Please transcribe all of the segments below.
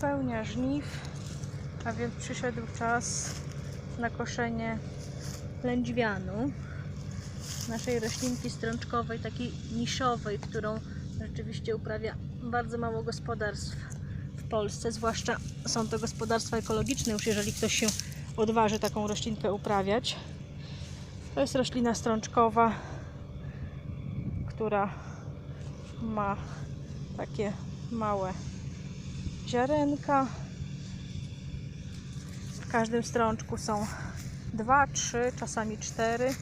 pełnia żniw, a więc przyszedł czas na koszenie lędźwianu, naszej roślinki strączkowej, takiej niszowej, którą rzeczywiście uprawia bardzo mało gospodarstw w Polsce, zwłaszcza są to gospodarstwa ekologiczne, już jeżeli ktoś się odważy taką roślinkę uprawiać. To jest roślina strączkowa, która ma takie małe ziarenka. W każdym strączku są dwa, trzy, czasami cztery.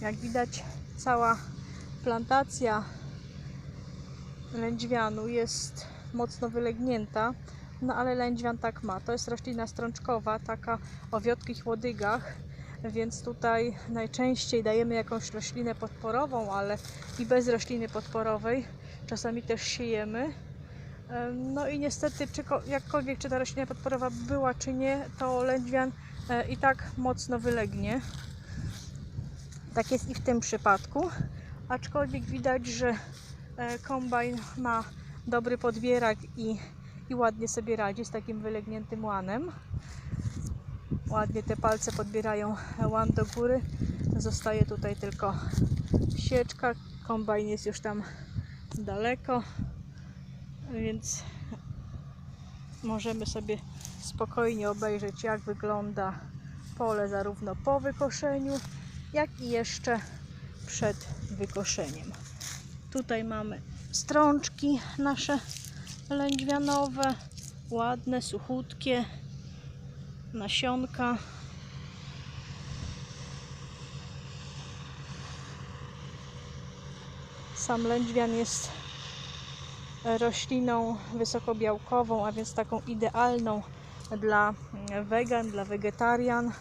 Jak widać, cała plantacja lędźwianu jest mocno wylegnięta, no ale lędźwian tak ma. To jest roślina strączkowa, taka o wiotkich łodygach, więc tutaj najczęściej dajemy jakąś roślinę podporową, ale i bez rośliny podporowej czasami też siejemy. No i niestety, czy, ko- jakkolwiek czy ta roślina podporowa była, czy nie, to lędźwian e, i tak mocno wylegnie. Tak jest i w tym przypadku. Aczkolwiek widać, że e, kombajn ma dobry podbierak i, i ładnie sobie radzi z takim wylegniętym łanem. Ładnie te palce podbierają łan do góry. Zostaje tutaj tylko sieczka. Kombajn jest już tam daleko, więc możemy sobie spokojnie obejrzeć, jak wygląda pole zarówno po wykoszeniu, jak i jeszcze przed wykoszeniem. Tutaj mamy strączki nasze lędźwianowe, ładne, suchutkie, nasionka. Sam lędźwian jest rośliną wysokobiałkową, a więc taką idealną dla wegan, dla wegetarian,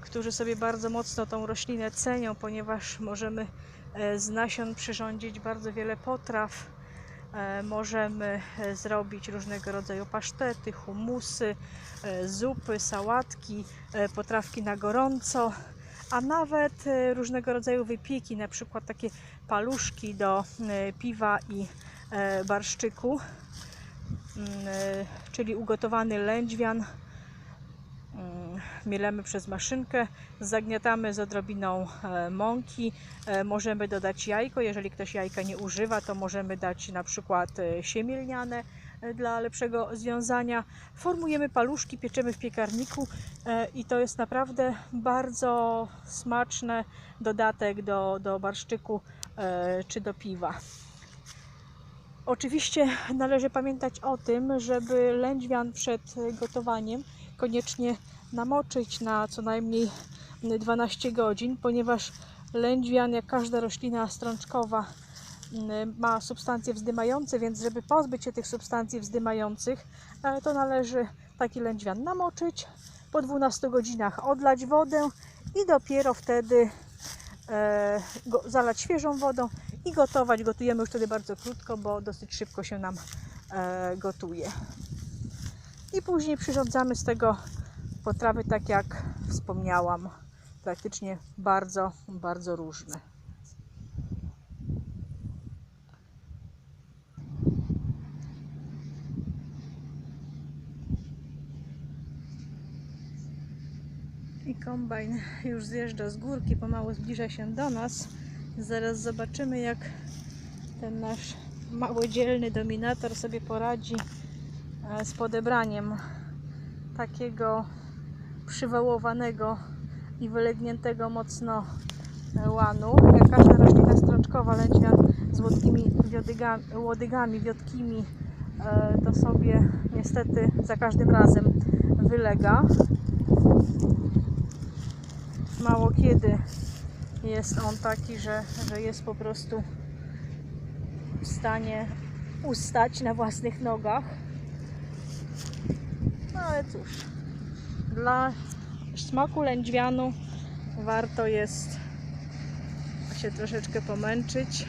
którzy sobie bardzo mocno tą roślinę cenią, ponieważ możemy e, z nasion przyrządzić bardzo wiele potraw. E, Możemy e, zrobić różnego rodzaju pasztety, humusy, zupy, sałatki, potrawki na gorąco, a nawet różnego rodzaju wypieki, na przykład takie paluszki do piwa i barszczyku, Mm, e, czyli ugotowany lędźwian. Mm, Mielemy przez maszynkę, zagniatamy z odrobiną e, mąki. E, Możemy dodać jajko, jeżeli ktoś jajka nie używa, to możemy dać na przykład e, siemielniane e, dla lepszego związania. Formujemy paluszki, pieczemy w piekarniku e, i to jest naprawdę bardzo smaczny dodatek do, do barszczyku e, czy do piwa. Oczywiście należy pamiętać o tym, żeby lędźwian przed gotowaniem koniecznie namoczyć na co najmniej 12 godzin, ponieważ lędźwian, jak każda roślina strączkowa, mm, ma substancje wzdymające, więc żeby pozbyć się tych substancji wzdymających, e, to należy taki lędźwian namoczyć, po 12 godzinach odlać wodę i dopiero wtedy e, zalać świeżą wodą i gotować. Gotujemy już wtedy bardzo krótko, bo dosyć szybko się nam e, gotuje. I później przyrządzamy z tego potrawy, tak jak wspomniałam, praktycznie bardzo, bardzo różne. I kombajn już zjeżdża z górki, pomału zbliża się do nas. Zaraz zobaczymy, jak ten nasz małodzielny dominator sobie poradzi e, z podebraniem takiego przywałowanego i wylegniętego mocno e, łanu. Jak każda roślina strączkowa, lędźwian z łodygami, wiodygami, łodygami wiotkimi, e, to sobie niestety za każdym razem wylega. Mało kiedy jest on taki, że, że jest po prostu w stanie ustać na własnych nogach. No ale cóż, dla smaku lędźwianu warto jest się troszeczkę pomęczyć.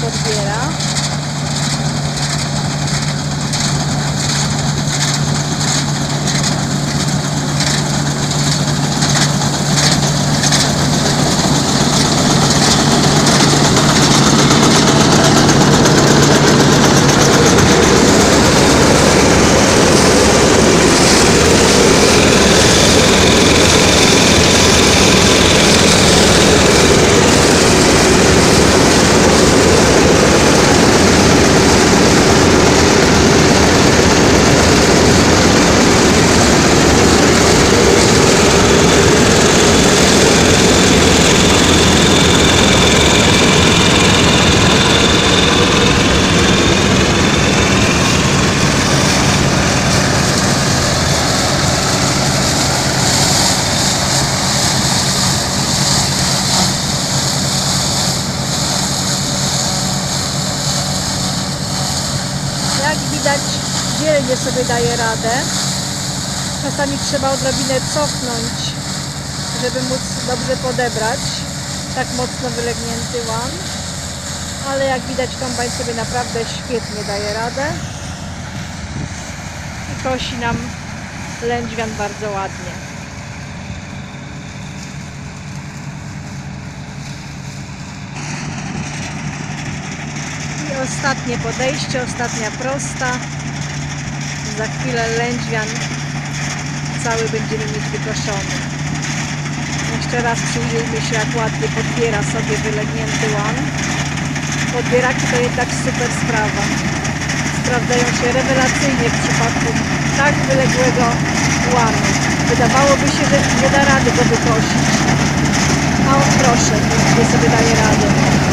considerada widać dzielnie sobie daje radę. Czasami trzeba odrobinę cofnąć, żeby móc dobrze podebrać tak mocno wylegnięty łan. Ale jak widać kombajn sobie naprawdę świetnie daje radę. I kosi nam lędźwian bardzo ładnie. Ostatnie podejście, ostatnia prosta. Za chwilę lędźwian cały będziemy mieć wykoszony. Jeszcze raz przyjrzyjmy się, jak ładnie podbiera sobie wylegnięty łan. Podbieraki to jednak super sprawa. Sprawdzają się rewelacyjnie w przypadku tak wyległego łanu. Wydawałoby się, że nie da rady go wykosić. A on proszę, pięknie sobie daje radę.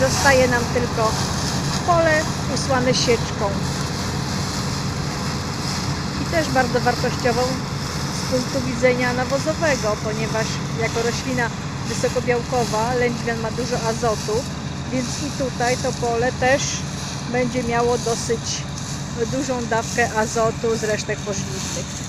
Zostaje nam tylko pole usłane sieczką. I też bardzo wartościową z punktu widzenia nawozowego, ponieważ jako roślina wysokobiałkowa lędźwian ma dużo azotu, więc i tutaj to pole też będzie miało dosyć dużą dawkę azotu z resztek pożywnych.